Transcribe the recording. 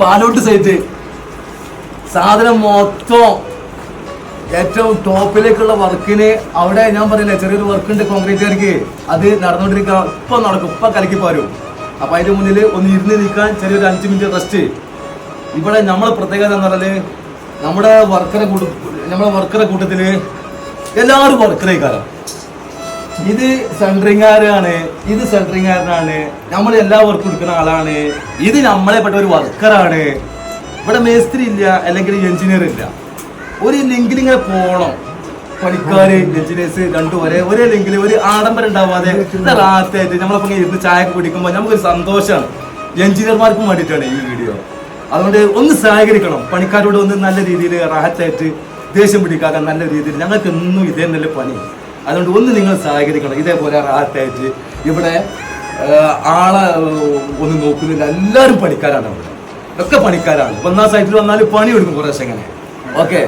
Palott site സാധനം മൊത്തം ഏറ്റവും ടോപ്പിലേക്കുള്ള വർക്കിന് അവിടെ ഞാൻ പറയുന്നില്ല ചെറിയൊരു വർക്ക് ഉണ്ട് കോൺക്രീറ്റുകാർക്ക്. അത് നടന്നുകൊണ്ടിരിക്കുക. ഇപ്പൊ നടക്കും. ഇപ്പൊ കലക്കി പോരും. അപ്പൊ അതിന്റെ മുന്നിൽ ഒന്ന് ഇരുന്ന് നിൽക്കാൻ ചെറിയൊരു അഞ്ച് മിനിറ്റ് റെസ്റ്റ്. ഇവിടെ നമ്മളെ പ്രത്യേകത എന്ന് പറഞ്ഞാൽ നമ്മുടെ വർക്കറെ കൂട്ട നമ്മുടെ വർക്കറെ കൂട്ടത്തിൽ എല്ലാവരും വർക്കറെ കാലം ഇത് സെൻട്രിങ്ങാരാണ് ഇത് സെൻട്രിങ്ങാരനാണ് നമ്മൾ എല്ലാ വർക്കും എടുക്കുന്ന ആളാണ്. ഇത് നമ്മളെ പെട്ട ഒരു വർക്കറാണ്. ഇവിടെ മേസ്ത്രി ഇല്ല അല്ലെങ്കിൽ എഞ്ചിനീയർ ഇല്ല. ഒരു ലിങ്കിൽ ഇങ്ങനെ പോണം. പണിക്കാര് എഞ്ചിനീയേഴ്സ് രണ്ടും വരെ ഒരേ ലിങ്കിൽ ഒരു ആഡംബരം ഉണ്ടാവാതെ റാത്തായിട്ട് നമ്മളപ്പം ഇങ്ങനെ ഇരുന്ന് ചായ കുടിക്കുമ്പോൾ നമുക്കൊരു സന്തോഷമാണ് എഞ്ചിനീയർമാർക്കും വേണ്ടിയിട്ടാണ് ഈ വീഡിയോ. അതുകൊണ്ട് ഒന്ന് സഹകരിക്കണം. പണിക്കാരോട് ഒന്ന് നല്ല രീതിയിൽ റാഹത്തായിട്ട് ദേഷ്യം പിടിക്കാതെ നല്ല രീതിയിൽ. ഞങ്ങൾക്ക് എന്നും ഇതേ നല്ല പണി. അതുകൊണ്ട് ഒന്ന് നിങ്ങൾ സഹകരിക്കണം. ഇതേപോലെ റാറ്റായിട്ട് ഇവിടെ ആളെ ഒന്നും നോക്കുന്നില്ല എല്ലാവരും പണിക്കാരാണ് അവിടെ. ഒക്കെ പണിക്കാരാണ്. ഒന്നാം സൈറ്റിൽ വന്നാൽ പണി എടുക്കും കുറേശ്ശെ അങ്ങനെ ഓക്കെ?